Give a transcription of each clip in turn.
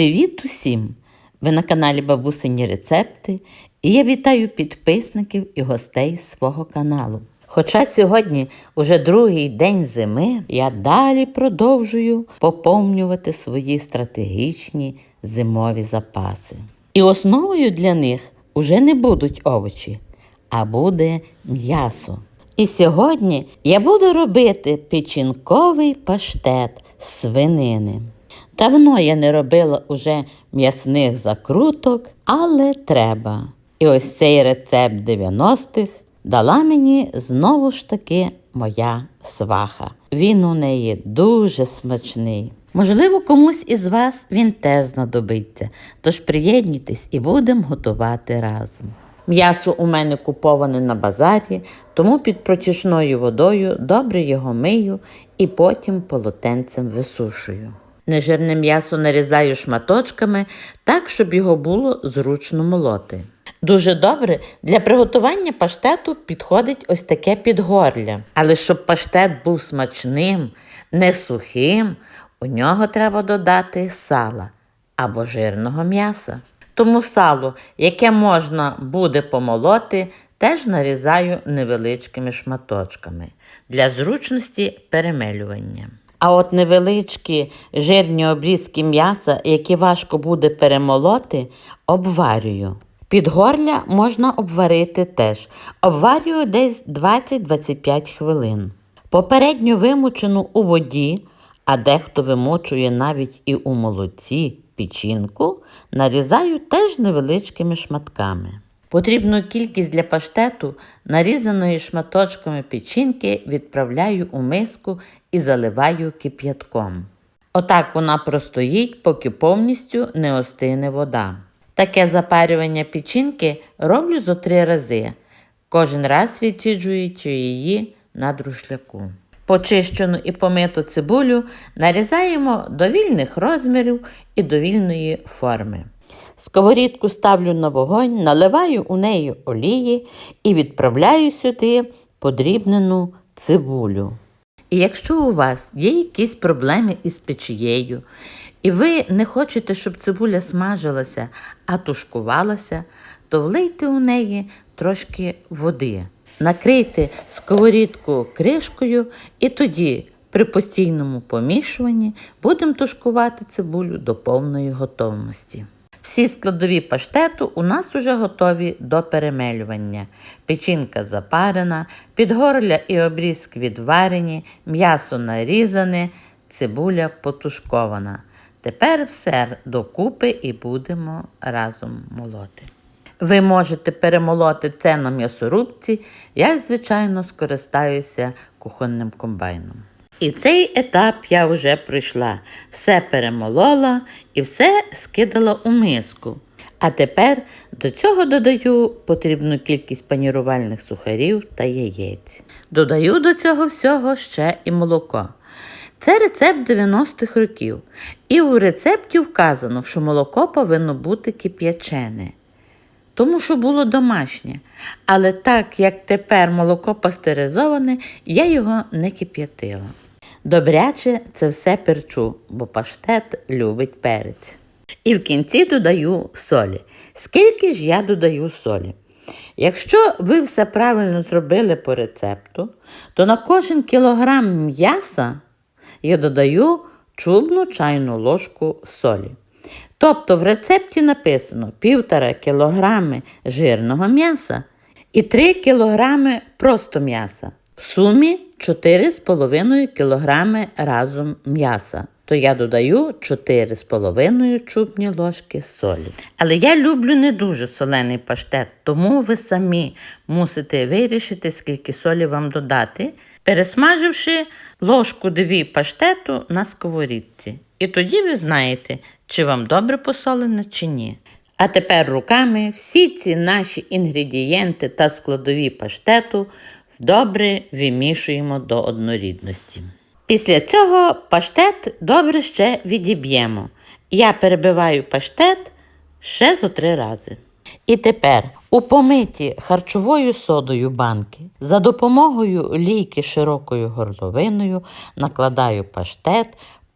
Привіт усім! Ви на каналі Бабусині Рецепти і я вітаю підписників і гостей свого каналу. Хоча сьогодні уже другий день зими, я далі продовжую поповнювати свої стратегічні зимові запаси. І основою для них уже не будуть овочі, а буде м'ясо. І сьогодні я буду робити печінковий паштет з свинини. Давно я не робила уже м'ясних закруток, але треба. І ось цей рецепт 90-х дала мені знову ж таки моя сваха. Він у неї дуже смачний. Можливо, комусь із вас він теж знадобиться, тож приєднуйтесь і будемо готувати разом. М'ясо у мене куповане на базарі, тому під протічною водою добре його мию і потім полотенцем висушую. Нежирне м'ясо нарізаю шматочками так, щоб його було зручно молоти. Дуже добре для приготування паштету підходить ось таке підгорля. Але щоб паштет був смачним, не сухим, у нього треба додати сала або жирного м'яса. Тому сало, яке можна буде помолоти, теж нарізаю невеличкими шматочками для зручності перемелювання. А от невеличкі жирні обрізки м'яса, які важко буде перемолоти, обварюю. Підгорля можна обварити теж. Обварюю десь 20-25 хвилин. Попередньо вимочену у воді, а дехто вимочує навіть і у молоці печінку, нарізаю теж невеличкими шматками. Потрібну кількість для паштету нарізаної шматочками печінки відправляю у миску і заливаю кип'ятком. Отак вона простоїть, поки повністю не остине вода. Таке запарювання печінки роблю зо три рази, кожен раз відсіджуючи її на друшляку. Почищену і помиту цибулю нарізаємо до вільних розмірів і до вільної форми. Сковорідку ставлю на вогонь, наливаю у неї олії і відправляю сюди подрібнену цибулю. І якщо у вас є якісь проблеми із печією, і ви не хочете, щоб цибуля смажилася, а тушкувалася, то влийте у неї трошки води. Накрийте сковорідку кришкою і тоді при постійному помішуванні будемо тушкувати цибулю до повної готовності. Всі складові паштету у нас уже готові до перемелювання. Печінка запарена, підгорля і обрізки відварені, м'ясо нарізане, цибуля потушкована. Тепер все докупи і будемо разом молоти. Ви можете перемолоти це на м'ясорубці, я, звичайно, скористаюся кухонним комбайном. І цей етап я вже пройшла. Все перемолола і все скидала у миску. А тепер до цього додаю потрібну кількість панірувальних сухарів та яєць. Додаю до цього всього ще і молоко. Це рецепт 90-х років. І у рецепті вказано, що молоко повинно бути кип'ячене тому що було домашнє. Але так як тепер молоко пастеризоване, я його не кип'ятила. Добряче це все перчу, бо паштет любить перець. І в кінці додаю солі. Скільки ж я додаю солі? Якщо ви все правильно зробили по рецепту, то на кожен кілограм м'яса я додаю чубну чайну ложку солі. Тобто в рецепті написано 1,5 кг жирного м'яса і 3 кг просто м'яса. В сумі 4,5 кг разом м'яса. То я додаю 4,5 чубні ложки солі. Але я люблю не дуже солений паштет, тому ви самі мусите вирішити, скільки солі вам додати, пересмаживши ложку дві паштету на сковорідці. І тоді ви знаєте, чи вам добре посолене, чи ні. А тепер руками всі ці наші інгредієнти та складові паштету добре вимішуємо до однорідності. Після цього паштет добре ще відіб'ємо. Я перебиваю паштет ще зо три рази. І тепер у помиті харчовою содою банки за допомогою лійки широкою горловиною накладаю паштет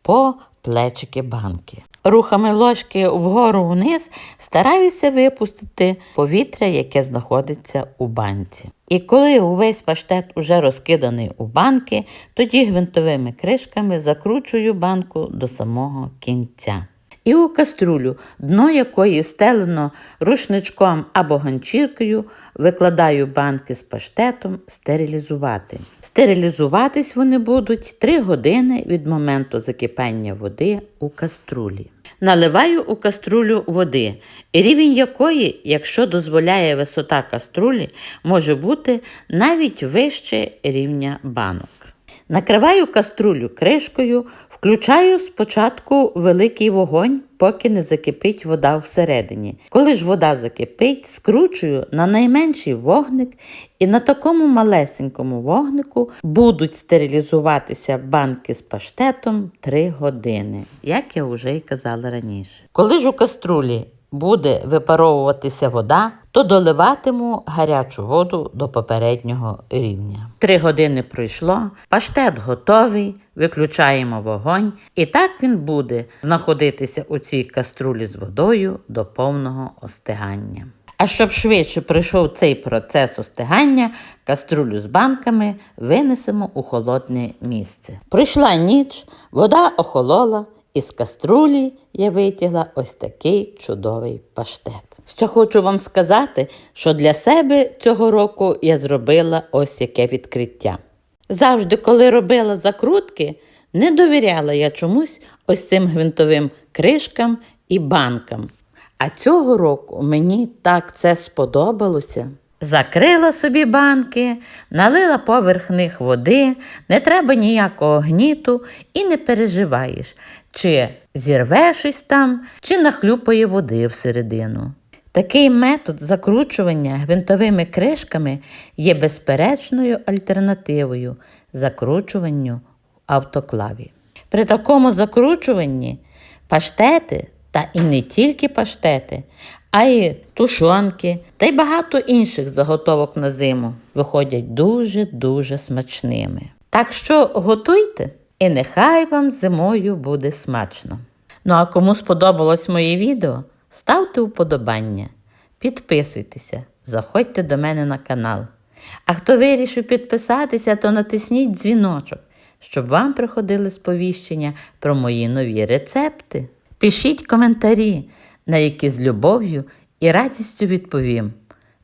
по плечики банки. Рухами ложки вгору вниз стараюся випустити повітря, яке знаходиться у банці. І коли увесь паштет уже розкиданий у банки, тоді гвинтовими кришками закручую банку до самого кінця. І у каструлю, дно якої встелено рушничком або ганчіркою, викладаю банки з паштетом стерилізувати. Стерилізуватись вони будуть 3 години від моменту закипання води у каструлі. Наливаю у каструлю води, рівень якої, якщо дозволяє висота каструлі, може бути навіть вище рівня банок. Накриваю каструлю кришкою, включаю спочатку великий вогонь, поки не закипить вода всередині. Коли ж вода закипить, скручую на найменший вогник, і на такому малесенькому вогнику будуть стерилізуватися банки з паштетом 3 години, як я вже й казала раніше. Коли ж у каструлі буде випаровуватися вода, то доливатиму гарячу воду до попереднього рівня. Три години пройшло, паштет готовий, виключаємо вогонь, і так він буде знаходитися у цій каструлі з водою до повного остигання. А щоб швидше пройшов цей процес остигання, каструлю з банками винесемо у холодне місце. Пройшла ніч, вода охолола, і з каструлі я витягла ось такий чудовий паштет. Ще хочу вам сказати, що для себе цього року я зробила ось яке відкриття. Завжди, коли робила закрутки, не довіряла я чомусь ось цим гвинтовим кришкам і банкам. А цього року мені так це сподобалося. Закрила собі банки, налила поверх них води, не треба ніякого гніту і не переживаєш, чи зірве щось там, чи нахлюпає води всередину. Такий метод закручування гвинтовими кришками є безперечною альтернативою закручуванню в автоклаві. При такому закручуванні паштети, та і не тільки паштети, а й тушонки та й багато інших заготовок на зиму виходять дуже-дуже смачними. Так що готуйте, і нехай вам зимою буде смачно. Ну а кому сподобалось моє відео, ставте вподобання, підписуйтеся, заходьте до мене на канал. А хто вирішив підписатися, то натисніть дзвіночок, щоб вам приходили сповіщення про мої нові рецепти. Пишіть коментарі, на які з любов'ю і радістю відповім.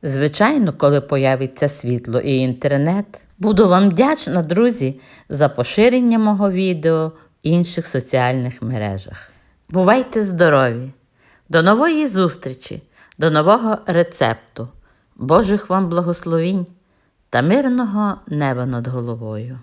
Звичайно, коли появиться світло і інтернет. Буду вам вдячна, друзі, за поширення мого відео в інших соціальних мережах. Бувайте здорові! До нової зустрічі, до нового рецепту. Божих вам благословінь та мирного неба над головою.